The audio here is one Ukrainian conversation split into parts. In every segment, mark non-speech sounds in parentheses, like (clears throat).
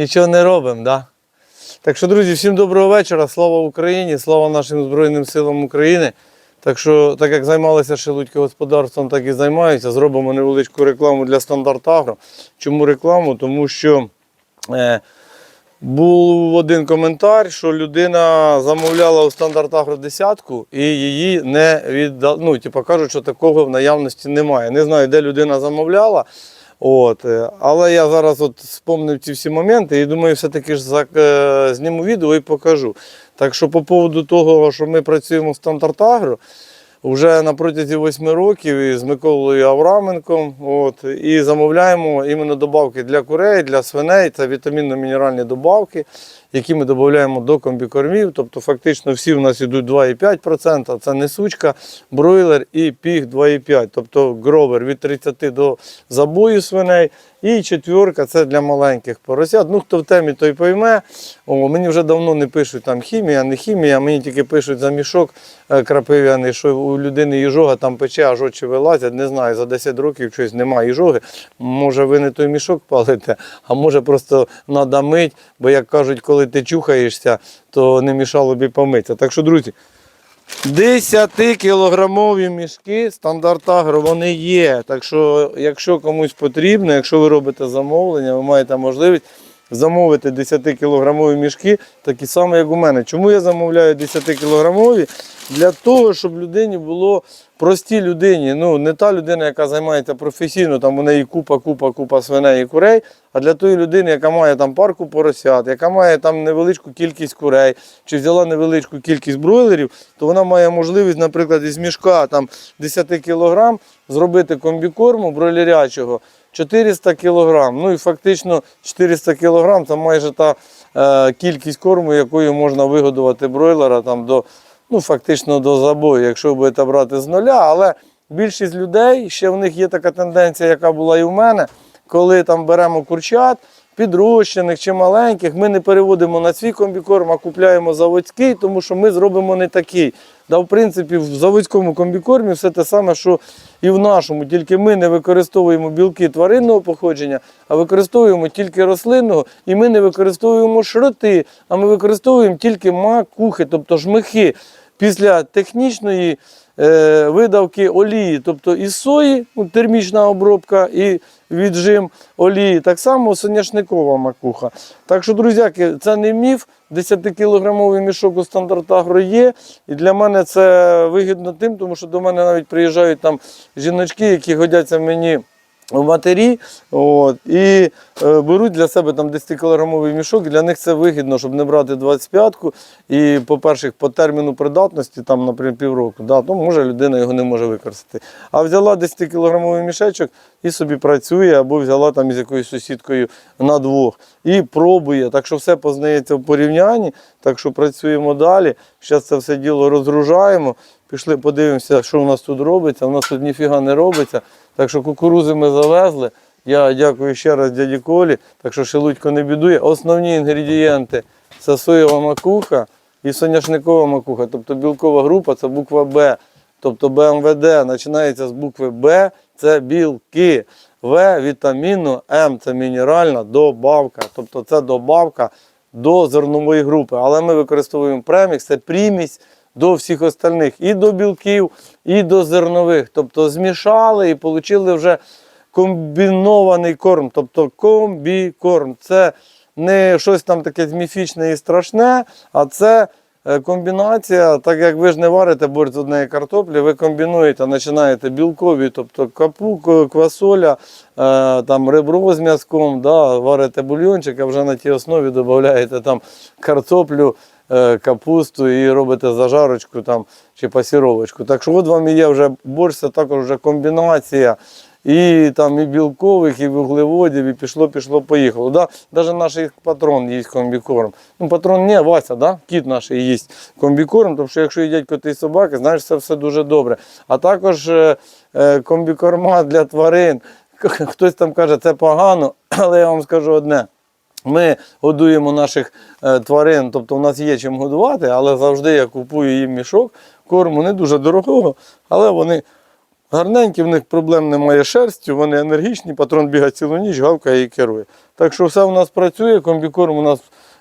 нічого не робимо. Да? Так що, друзі, всім доброго вечора. Слава Україні, слава нашим Збройним силам України. Так що, так як займалися шелудьки господарством, так і займаються. Зробимо невеличку рекламу для стандарт Агро. Чому рекламу? Тому що е, був один коментар, що людина замовляла у стандарт Агро десятку і її не віддали. Ну, типу, кажуть, що такого в наявності немає. Не знаю, де людина замовляла. От, е, але я зараз от спомнив ці всі моменти і думаю, все-таки ж е, зніму відео і покажу. Так що по поводу того, що ми працюємо в стандарт Агро, вже на протязі 8 років з Миколою Авраменком от, і замовляємо іменно добавки для курей, для свиней. Це вітамінно-мінеральні добавки, які ми додаємо до комбікормів. Тобто фактично всі в нас йдуть 2,5%, це несучка, бройлер і піг 2,5%. Тобто гробер від 30 до забою свиней. І четверка це для маленьких поросят. Ну, хто в темі, той пойме. О, мені вже давно не пишуть там хімія, не хімія, мені тільки пишуть за мішок е, крапив'яний, що у людини їжога там пече, аж очі вилазять. Не знаю, за 10 років щось немає їжоги. Може, ви не той мішок палите, а може просто треба мить, бо як кажуть, коли ти чухаєшся, то не мішало б і помитися. Так що, друзі, 10-кілограмові мішки стандарт агро вони є. Так що, якщо комусь потрібно, якщо ви робите замовлення, ви маєте можливість замовити 10-кілограмові мішки, такі самі, як у мене. Чому я замовляю 10-кілограмові? Для того, щоб людині було простій людині, ну не та людина, яка займається професійно, там у неї купа, купа, купа свиней і курей, а для тої людини, яка має там парку поросят, яка має там невеличку кількість курей, чи взяла невеличку кількість бройлерів, то вона має можливість, наприклад, із мішка там 10 кг зробити комбікорму бройлерячого 400 кг. Ну і фактично 400 кг це майже та е, кількість корму, якою можна вигодувати бройлера там до ну, фактично до забою, якщо будете брати з нуля. Але більшість людей, ще в них є така тенденція, яка була і в мене, коли там беремо курчат, підрощених чи маленьких, ми не переводимо на свій комбікорм, а купляємо заводський, тому що ми зробимо не такий. Да, в принципі, в заводському комбікормі все те саме, що і в нашому, тільки ми не використовуємо білки тваринного походження, а використовуємо тільки рослинного, і ми не використовуємо шроти, а ми використовуємо тільки макухи, тобто жмихи. Після технічної е, видавки олії, тобто із сої, ну, термічна обробка і віджим олії, так само соняшникова макуха. Так що, друзяки, це не міф. 10-кілограмовий мішок у стандарт Агро є. І для мене це вигідно тим, тому що до мене навіть приїжджають там жіночки, які годяться мені. Матері от, і е, беруть для себе там 10-кілограмовий мішок. Для них це вигідно, щоб не брати 25-ку. І, по-перше, по терміну придатності, там, наприклад, півроку, да, то може людина його не може використати. А взяла 10-кілограмовий мішечок і собі працює, або взяла там із якоюсь сусідкою на двох і пробує. Так що все познається в порівнянні. Так що працюємо далі. Зараз це все діло розгружаємо. Пішли, подивимося, що у нас тут робиться. У нас тут ніфіга не робиться. Так що кукурузи ми завезли. Я дякую ще раз дяді Колі. Так що шелудько не бідує. Основні інгредієнти це соєва макуха і соняшникова макуха. Тобто білкова група це буква Б. Тобто БМВД починається з букви Б, це білки. В вітамінну, М це мінеральна добавка. Тобто це добавка до зернової групи. Але ми використовуємо премікс, це примість до всіх остальних, і до білків, і до зернових. Тобто змішали і отримали вже комбінований корм. Тобто комбікорм. Це не щось там таке міфічне і страшне, а це е, комбінація, так як ви ж не варите борщ з однієї картоплі, ви комбінуєте, починаєте білкові, тобто капу, квасоля, е, там ребро з м'язком, да, варите бульйончик, а вже на тій основі додаєте там картоплю, е, капусту і робите зажарочку там, чи пасіровочку. Так що от вам є вже борщ, це також вже комбінація. І там і білкових, і вуглеводів, і пішло, пішло, поїхало. Да? Навіть наш патрон їсть комбікорм. Ну, патрон не, Вася, да? кіт наш їсть комбікорм, тому що якщо їдять коти і собаки, знаєш, це все дуже добре. А також е, е, комбікорма для тварин. Хтось там каже, це погано, (clears throat) але я вам скажу одне. Ми годуємо наших е, тварин, тобто у нас є чим годувати, але завжди я купую їм мішок корму не дуже дорогого, але вони Гарненькі, в них проблем немає шерстю, вони енергічні, патрон бігає цілу ніч, гавкає і керує. Так що все у нас працює, комбікорм у нас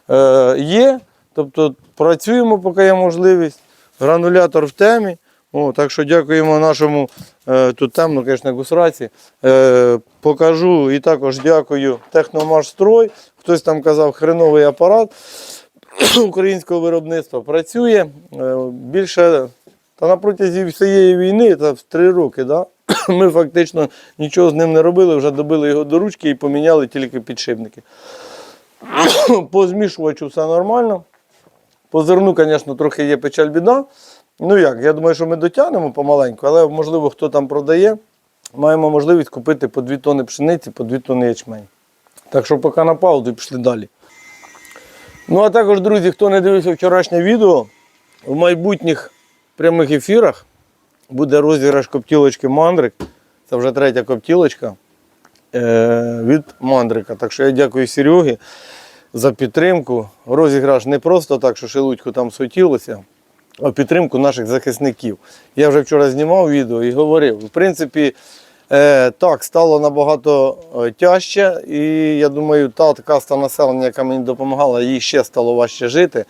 е, є. Тобто працюємо, поки є можливість. Гранулятор в темі. О, так що дякуємо нашому е, тут темно, звісно, гусраці. Е, покажу і також дякую Техномашстрой. Хтось там казав хреновий апарат (coughs) українського виробництва. Працює е, більше та на протязі всієї війни, та в три роки, да? (coughs) ми фактично нічого з ним не робили, вже добили його до ручки і поміняли тільки підшипники. (coughs) По змішувачу все нормально. По зерну, звісно, трохи є печаль біда. Ну як, я думаю, що ми дотягнемо помаленьку, але можливо, хто там продає, маємо можливість купити по 2 тонни пшениці, по 2 тонни ячмень. Так що поки на паузу і пішли далі. Ну а також, друзі, хто не дивився вчорашнє відео, в майбутніх прямих ефірах буде розіграш коптілочки Мандрик. Це вже третя коптілочка е, від Мандрика. Так що я дякую Серегі за підтримку. Розіграш не просто так, що шелудько там сутілося, підтримку наших захисників. Я вже вчора знімав відео і говорив. В принципі, е, так, стало набагато е, тяжче, і я думаю, та каста населення, яка мені допомагала, їй ще стало важче жити.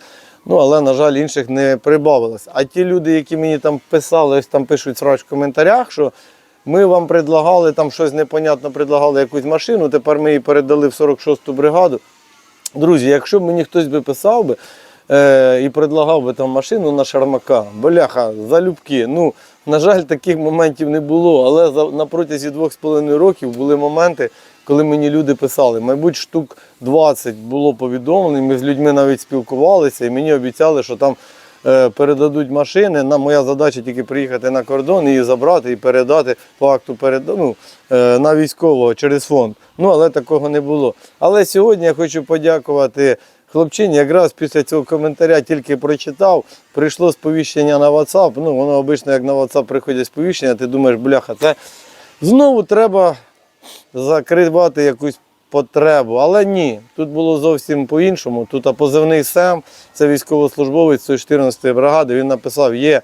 Ну, але, на жаль, інших не прибавилось. А ті люди, які мені там писали, ось там пишуть срач в коментарях, що ми вам предлагали там щось непонятно, предлагали якусь машину, тепер ми її передали в 46-ту бригаду. Друзі, якщо б мені хтось би писав би е, і предлагав би там машину на шармака, бляха, залюбки. Ну, на жаль, таких моментів не було, але за, на протязі двох з половиною років були моменти, коли мені люди писали. Мабуть, штук 20 було повідомлень, ми з людьми навіть спілкувалися, і мені обіцяли, що там е, передадуть машини. На моя задача тільки приїхати на кордон, її забрати і передати по акту перед, ну, е, на військового через фонд. Ну, але такого не було. Але сьогодні я хочу подякувати хлопчині. Якраз після цього коментаря тільки прочитав, прийшло сповіщення на WhatsApp. Ну, воно обично, як на WhatsApp приходять сповіщення, ти думаєш, бляха, це знову треба закривати якусь потребу. Але ні, тут було зовсім по-іншому. Тут позивний СЕМ, це військовослужбовець 114-ї бригади. Він написав, є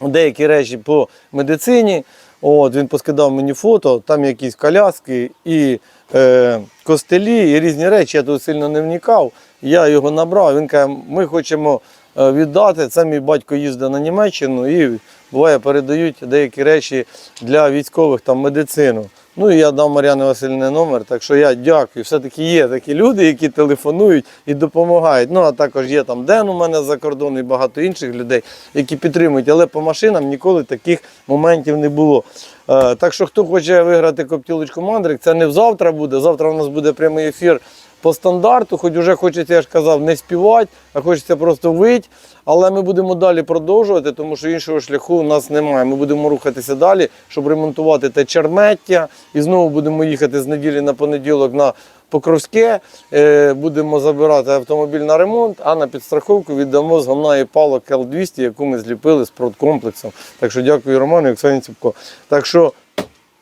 деякі речі по медицині. От, він поскидав мені фото, там якісь коляски і е, костелі, і різні речі. Я тут сильно не вникав. Я його набрав. Він каже, ми хочемо е, віддати. Це мій батько їздить на Німеччину і буває передають деякі речі для військових там медицину. Ну і я дав Мар'яни Васильівні номер, так що я дякую. Все-таки є такі люди, які телефонують і допомагають. Ну а також є там Ден у мене за кордон і багато інших людей, які підтримують. Але по машинам ніколи таких моментів не було. Е, так що хто хоче виграти коптілочку мандрик, це не завтра буде. Завтра у нас буде прямий ефір по стандарту, хоч вже хочеться, я ж казав, не співати, а хочеться просто вийти. Але ми будемо далі продовжувати, тому що іншого шляху у нас немає. Ми будемо рухатися далі, щоб ремонтувати те чермеття. І знову будемо їхати з неділі на понеділок на Покровське. Е, Будемо забирати автомобіль на ремонт, а на підстраховку віддамо з гамна і палок Л-200, яку ми зліпили з продкомплексом. Так що дякую Роману і Оксані Ціпко. Так що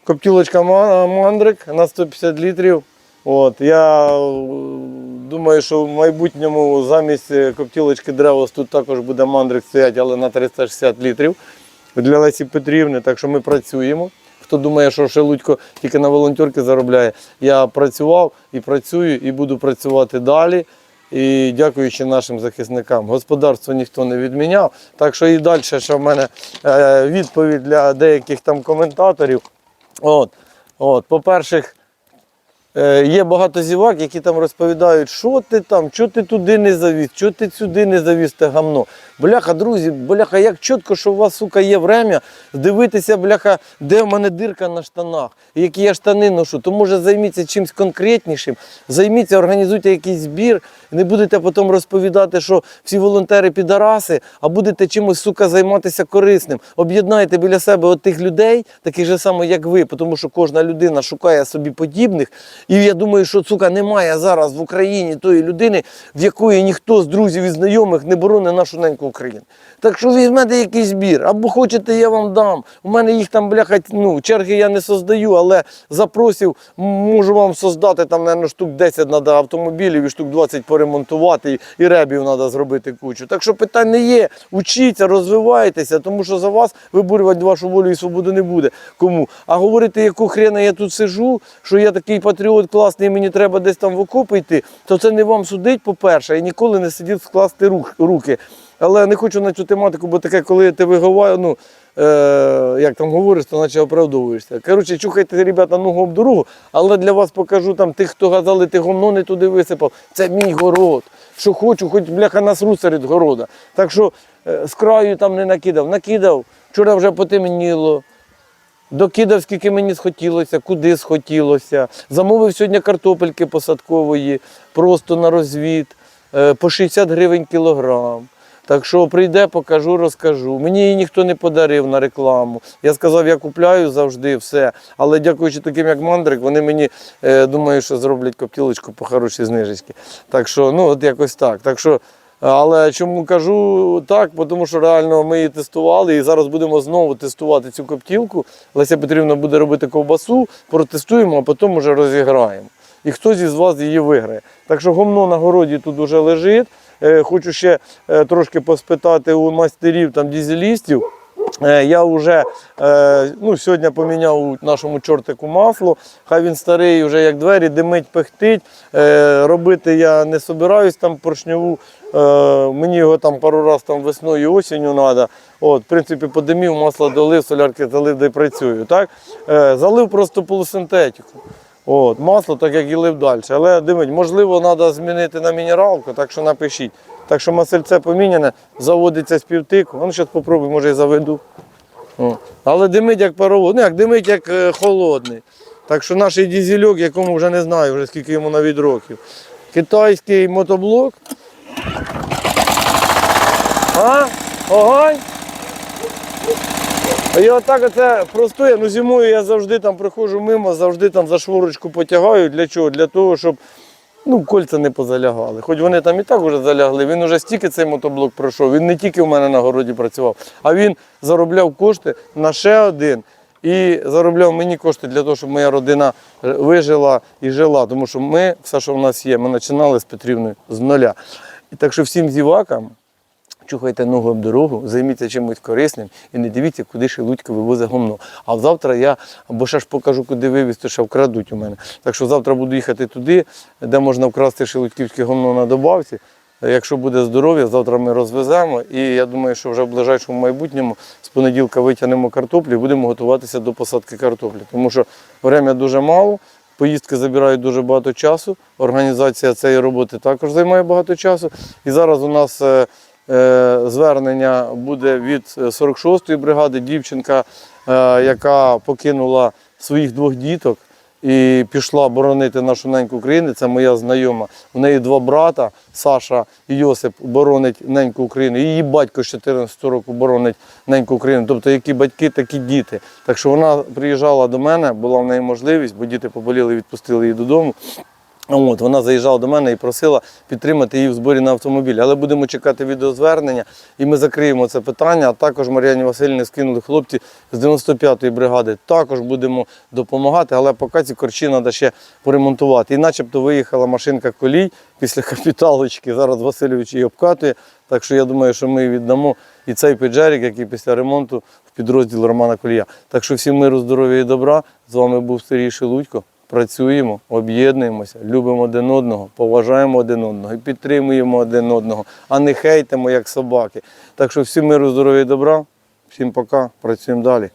коптілочка мандрик на 150 літрів. От, я е, думаю, що в майбутньому замість е, коптілочки Древос тут також буде мандрик стоять, але на 360 літрів для Лесі Петрівни. Так що ми працюємо. Хто думає, що Шелудько тільки на волонтерки заробляє, я працював і працюю, і буду працювати далі. І дякуючи нашим захисникам. Господарство ніхто не відміняв. Так що і далі, що в мене е, відповідь для деяких там коментаторів. От, от, по-перше, Є багато зівак, які там розповідають, що ти там, що ти туди не завіз, що ти сюди не завіз те гамно. Бляха, друзі, бляха, як чітко, що у вас, сука, є время дивитися, бляха, де в мене дирка на штанах, які я штани ношу. То може займіться чимось конкретнішим, займіться, організуйте якийсь збір, не будете потім розповідати, що всі волонтери підараси, а будете чимось, сука, займатися корисним. Об'єднайте біля себе от тих людей, таких же само, як ви, тому що кожна людина шукає собі подібних. І я думаю, що сука немає зараз в Україні тої людини, в якої ніхто з друзів і знайомих не боронить нашу неньку Україну. Так що візьмете якийсь збір, або хочете, я вам дам. У мене їх там, бляха, ну, черги я не создаю, але запросив, м, можу вам создати там, мабуть, штук 10 треба автомобілів і штук 20 поремонтувати, і, ребів треба зробити кучу. Так що питань не є. Учіться, розвивайтеся, тому що за вас виборювати вашу волю і свободу не буде. Кому? А говорити, яку хрена я тут сижу, що я такий патріот класний, мені треба десь там в окопи йти, то це не вам судить, по-перше, і ніколи не сидіть скласти руки. Але не хочу на цю тематику, бо таке, коли ти виговаю, ну, е, як там говориш, то наче оправдовуєшся. Коротше, чухайте, ребята, ногу об дорогу, але для вас покажу там тих, хто газали, ти гомно не туди висипав. Це мій город. Що хочу, хоч бляха насру серед города. Так що е, з краю там не накидав. Накидав. Вчора вже потемніло. Докидав, скільки мені схотілося, куди схотілося. Замовив сьогодні картопельки посадкової, просто на розвід, е, по 60 гривень кілограм. Так що прийде, покажу, розкажу. Мені її ніхто не подарив на рекламу. Я сказав, я купляю завжди все. Але дякуючи таким, як мандрик, вони мені е, думаю, що зроблять коптілочку по хорошій знижечці. Так що, ну, от якось так. Так що, але чому кажу так? Тому що реально ми її тестували і зараз будемо знову тестувати цю коптілку. Леся Петрівна буде робити ковбасу, протестуємо, а потім вже розіграємо. І хтось із вас її виграє. Так що гомно на городі тут уже лежить. Е, Хочу ще е, трошки поспитати у майстерів там дізелістів. Е, Я вже е, ну, сьогодні поміняв нашому чортику масло. Хай він старий, вже як двері, димить, пехтить. Е, Робити я не собираюсь там поршньову. Мені його там пару разів там весною і осінню треба. От, в принципі, подимів, масло долив, солярки залив, де працюю. Так? Залив просто полусинтетику. От, масло, так як і лив далі. Але дивить, можливо, треба змінити на мінералку, так що напишіть. Так що масельце поміняне, заводиться з півтику. Ну, зараз спробую, може і заведу. О. Але димить як паровоз, ну як димить як е, холодний. Так що наш дізельок, якому вже не знаю, вже скільки йому навіть років. Китайський мотоблок. А? Огонь? І отак оце простує. Ну зимою я завжди там приходжу мимо, завжди там за шворочку потягаю. Для чого? Для того, щоб ну, кольця не позалягали. Хоч вони там і так вже залягли. Він уже стільки цей мотоблок пройшов. Він не тільки в мене на городі працював, а він заробляв кошти на ще один. І заробляв мені кошти для того, щоб моя родина е, вижила і жила. Тому що ми, все, що в нас є, ми починали з Петрівною з нуля. І так що всім зівакам чухайте ногу об дорогу, займіться чимось корисним і не дивіться, куди шелудько вивозить гомно. А завтра я або ще ж покажу, куди вивезти, що вкрадуть у мене. Так що завтра буду їхати туди, де можна вкрасти шелудьківське гомно на добавці. Якщо буде здоров'я, завтра ми розвеземо. І я думаю, що вже в ближайшому майбутньому з понеділка витягнемо картоплю і будемо готуватися до посадки картоплі. Тому що время дуже мало. Поїздки забирають дуже багато часу. Організація цієї роботи також займає багато часу. І зараз у нас е, звернення буде від 46-ї бригади. Дівчинка, е, яка покинула своїх двох діток і пішла боронити нашу неньку Україну. Це моя знайома. У неї два брата, Саша і Йосип, боронить неньку Україну. Її батько з 14 року боронить неньку Україну. Тобто, які батьки, такі діти. Так що вона приїжджала до мене, була в неї можливість, бо діти поболіли, відпустили її додому. От, вона заїжджала до мене і просила підтримати її в зборі на автомобіль. Але будемо чекати відеозвернення і ми закриємо це питання. А також Мар'яні Васильівні скинули хлопці з 95-ї бригади. Також будемо допомагати, але поки ці корчі треба ще поремонтувати. І начебто виїхала машинка колій після капіталочки. Зараз Васильович її обкатує. Так що я думаю, що ми віддамо і цей піджерік, який після ремонту в підрозділ Романа Колія. Так що всім миру, здоров'я і добра. З вами був Сергій Шелудько. Працюємо, об'єднуємося, любимо один одного, поважаємо один одного і підтримуємо один одного, а не хейтимо як собаки. Так що всім миру, здоров'я і добра. Всім пока, працюємо далі.